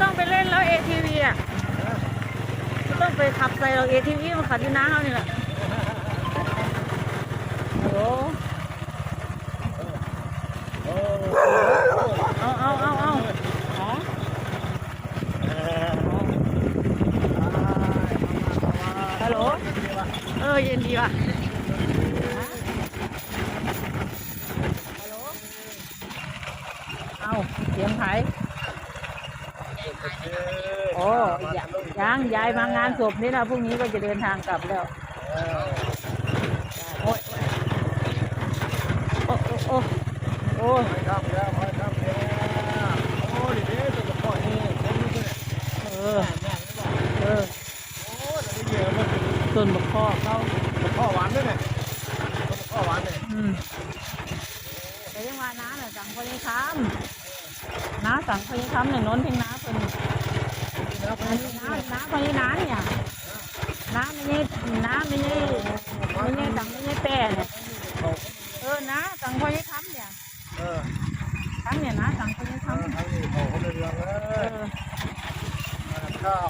ต้องไปเล่นแล้ว ATV อะไม่ต้องไปขับใส่เรา ATV มันขับที่น้าเขานี่แหละโอ้เอาเอาเอาเอาอ๋อฮัลโหลเออเย็นดีว่ะฮัลโหลเอาเสียงไผ โอ้ยยังยายมางานศพนี่นะพรุ่งนี้ก็จะเดินทางกลับแล้วโอ้ยโอ้โอ้โอ้ไปครับแล้วไปครับแล้อ้ดิเด้วพ่อนี่ผมนี่เนี่ยเออเออโอ้นี่เยอะมันส่วนบกข้อหวานด้วยเนี่ยพ่อหวานเนี่ยอืมแต่ยังว่าน้าน่ะสั่งพยคำ น้าสั่งพยคำหนึ่งน้นเพียงน้าเพิ่นน้าน้าพยน้าเนี่ยน้าไม่ใช่น้าไม่ใช่ไม่ใช่สั่งไม่ใช่แต่เนี่ยเออน้าสั่งพยคำเนี่ยเออคำเนี่ยน้าสั่งพยคำทางนี้เขาเขาเรืองเออข้าว